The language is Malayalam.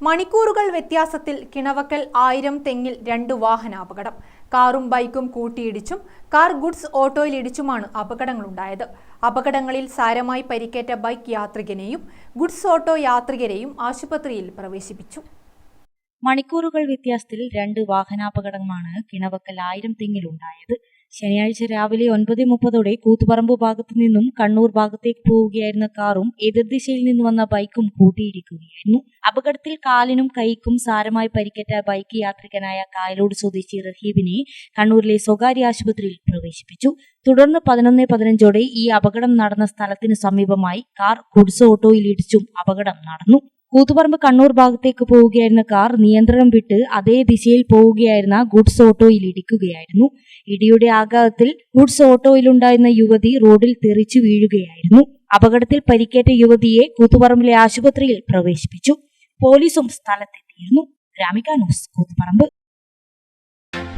മണിക്കൂറുകൾ വ്യത്യാസത്തിൽ കിണവക്കൽ ആയിരം തെങ്ങിൽ രണ്ട് വാഹനാപകടം കാറും ബൈക്കും കൂട്ടിയിടിച്ചും കാർ ഗുഡ്സ് ഓട്ടോയിൽ ഇടിച്ചുമാണ് അപകടങ്ങളുണ്ടായത്. അപകടങ്ങളിൽ സാരമായി പരിക്കേറ്റ ബൈക്ക് യാത്രികനെയും ഗുഡ്സ് ഓട്ടോ യാത്രികരെയും ആശുപത്രിയിൽ പ്രവേശിപ്പിച്ചു. മണിക്കൂറുകൾ വ്യത്യാസത്തിൽ രണ്ട് വാഹനാപകടമാണ് കിണവക്കൽ ആയിരം തെങ്ങിലുണ്ടായത്. ശനിയാഴ്ച രാവിലെ ഒൻപത് മുപ്പതോടെ കൂത്തുപറമ്പ് ഭാഗത്തു നിന്നും കണ്ണൂർ ഭാഗത്തേക്ക് പോവുകയായിരുന്ന കാറും എതിർദിശയിൽ നിന്ന് വന്ന ബൈക്കും കൂട്ടിയിടിക്കുകയായിരുന്നു. അപകടത്തിൽ കാലിനും കൈക്കും സാരമായി പരിക്കേറ്റ ബൈക്ക് യാത്രികനായ കായലോട് സ്വദേശി റഹീബിനെ കണ്ണൂരിലെ സ്വകാര്യ ആശുപത്രിയിൽ പ്രവേശിപ്പിച്ചു. തുടർന്ന് പതിനൊന്ന് പതിനഞ്ചോടെ ഈ അപകടം നടന്ന സ്ഥലത്തിന് സമീപമായി കാർ ഗുഡ്സ് ഓട്ടോയിൽ ഇടിച്ചും അപകടം നടന്നു. കൂത്തുപറമ്പ് കണ്ണൂർ ഭാഗത്തേക്ക് പോവുകയായിരുന്ന കാർ നിയന്ത്രണം വിട്ട് അതേ ദിശയിൽ പോവുകയായിരുന്ന ഗുഡ്സ് ഓട്ടോയിൽ ഇടിക്കുകയായിരുന്നു. ഇടിയുടെ ആഘാതത്തിൽ ഗുഡ്സ് ഓട്ടോയിലുണ്ടായിരുന്ന യുവതി റോഡിൽ തെറിച്ചു വീഴുകയായിരുന്നു. അപകടത്തിൽ പരിക്കേറ്റ യുവതിയെ കൂത്തുപറമ്പിലെ ആശുപത്രിയിൽ പ്രവേശിപ്പിച്ചു. പോലീസും സ്ഥലത്തെത്തിയിരുന്നു. Gramika news Koothuparamba.